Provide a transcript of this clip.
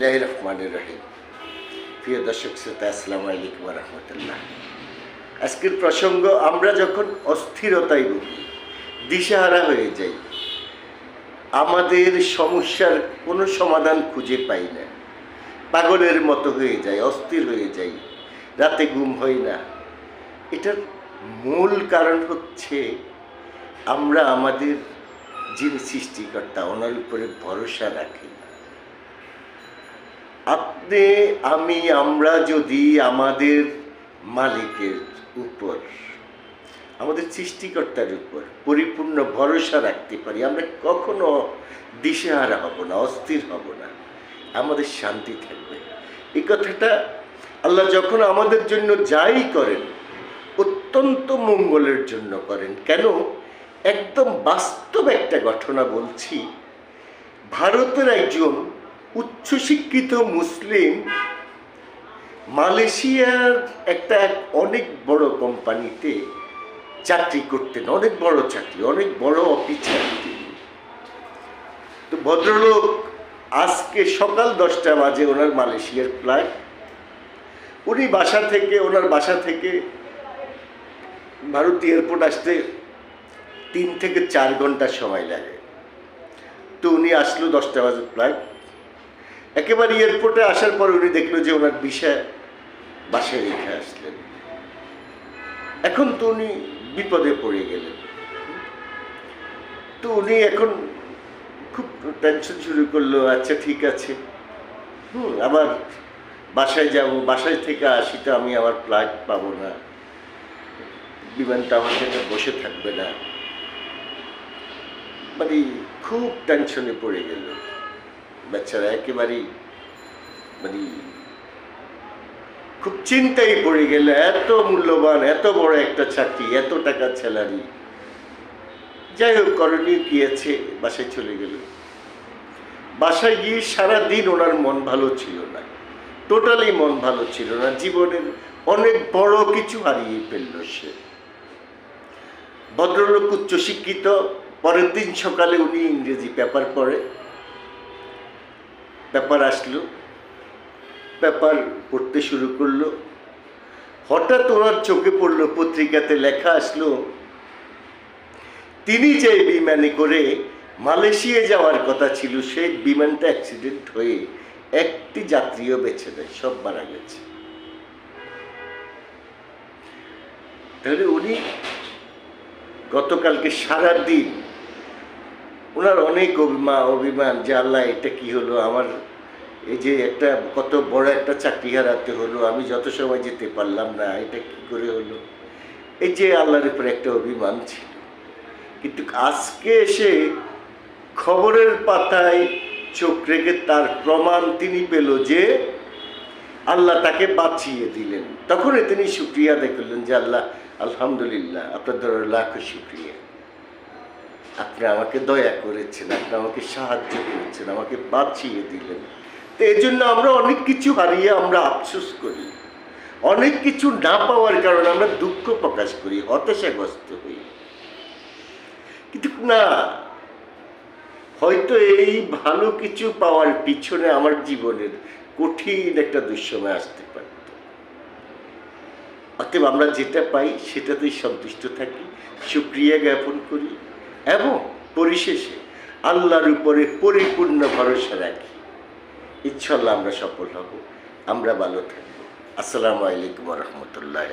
বিসমিল্লাহির রহমানির রহিম। প্রিয় দর্শক শ্রোতা, আসসালামু আলাইকুম রহমতুল্লাহ। আজকের প্রসঙ্গ, আমরা যখন অস্থিরতায় ভুগি, দিশাহারা হয়ে যাই, আমাদের সমস্যার কোনো সমাধান খুঁজে পাই না। পাগলের মতো হয়ে যায় অস্থির হয়ে যাই, রাতে ঘুম হয় না। এটার মূল কারণ হচ্ছে, আমরা আমাদের যিনি সৃষ্টিকর্তা, ওনার উপরে ভরসা রাখি। না আমি, আমরা যদি আমাদের মালিকের উপর, আমাদের সৃষ্টিকর্তার উপর পরিপূর্ণ ভরসা রাখতে পারি, আমরা কখনো দিশেহারা হব না, অস্থির হব না। আমাদের শান্তি থাকবে। এই কথাটা আল্লাহ যখন আমাদের জন্য যাই করেন, অত্যন্ত মঙ্গলের জন্য করেন। কেন? একদম বাস্তব একটা ঘটনা বলছি। ভারতের একজন উচ্চশিক্ষিত মুসলিম মালয়েশিয়ার একটা অনেক বড় কোম্পানিতে চাকরি করতেন, অনেক বড় চাকরি, অনেক বড় অফিসার তিনি। তো ভদ্রলোক আজকে সকাল দশটা বাজে ওনার মালয়েশিয়ার ফ্লাইট উনি বাসা থেকে, ওনার বাসা থেকে ভারত এয়ারপোর্ট আসতে তিন থেকে চার ঘণ্টা সময় লাগে। তো উনি আসলো দশটা বাজে ফ্লাইট একেবারে এয়ারপোর্টে আসার পর উনি দেখল যে ওনার বিষয় বাসায় রেখে আসলেন। এখন তো উনি বিপদে পড়ে গেলেন। তো উনি এখন খুব টেনশন শুরু করল আচ্ছা ঠিক আছে। হুম আবার বাসায় যাব, বাসায় থেকে আসি তো আমি আবার ফ্লাইট পাবো না। বিমানটা আমার জন্য বসে থাকবে না। মানে খুব টেনশনে পড়ে গেল। বাচ্চারা একেবারেই মানে খুব চিন্তায় পড়ে গেল এত মূল্যবান, এত বড় একটা চাকরি, এত টাকা স্যালারি। যাই হোক, করণীয় কি আছে? বাসায় চলে গেল। বাসায় গিয়ে সারা দিন ওনার মন ভালো ছিল না। টোটালি মন ভালো ছিল না। জীবনের অনেক বড় কিছু হারিয়ে ফেলল সে। ভদ্রলোক উচ্চশিক্ষিত, পরের দিন সকালে উনি ইংরেজি পেপার পড়ে। পেপার আসলো পেপার পড়তে শুরু করল। হঠাৎ ওনার চোখে পড়ল পত্রিকাতে লেখা আসলো, তিনি যে বিমানে করে মালয়েশিয়া যাওয়ার কথা ছিল সেই বিমানটা অ্যাক্সিডেন্ট হয়ে একটি যাত্রীও বেছে নেয়, সব মারা গেছে। তাহলে উনি গতকালকে সারা দিন ওনার অনেক অভিমান অভিমান যে আল্লাহ, এটা কি হলো? আমার এই যে একটা কত বড় একটা চাকরি হারাতে হলো, আমি যত সময় যেতে পারলাম না, এটা কি করে হলো? এই যে আল্লাহর উপরে একটা অভিমান ছিল। কিন্তু আজকে এসে খবরের পাতায় চোখ রেখে তার প্রমাণ তিনি পেল যে আল্লাহ তাকে বাঁচিয়ে দিলেন। তখনই তিনি শুক্রিয়া দেখলেন যে আল্লাহ, আলহামদুলিল্লাহ, আপনার ধরো লাখো শুক্রিয়া। আপনি আমাকে দয়া করেছেন আপনি আমাকে সাহায্য করেছেন, আমাকে বাঁচিয়ে দিলেন। তো এই জন্য আমরা অনেক কিছু হারিয়ে আমরা আফসোস করি। অনেক কিছু না পাওয়ার কারণে আমরা দুঃখ প্রকাশ করি, হতাশাগ্রস্ত হই। কিন্তু না, হয়তো এই ভালো কিছু পাওয়ার পিছনে আমার জীবনের কঠিন একটা দুঃসময় আসতে পারত। অতএব আমরা যেটা পাই, সেটাতেই সন্তুষ্ট থাকি, সুক্রিয়া জ্ঞাপন করি। এবং পরিশেষে আল্লাহর উপরে পরিপূর্ণ ভরসা রাখি। ইনশাল্লাহ আমরা সফল হব। আমরা ভালো থাকব। আসসালামু আলাইকুম রহমতুল্লাহ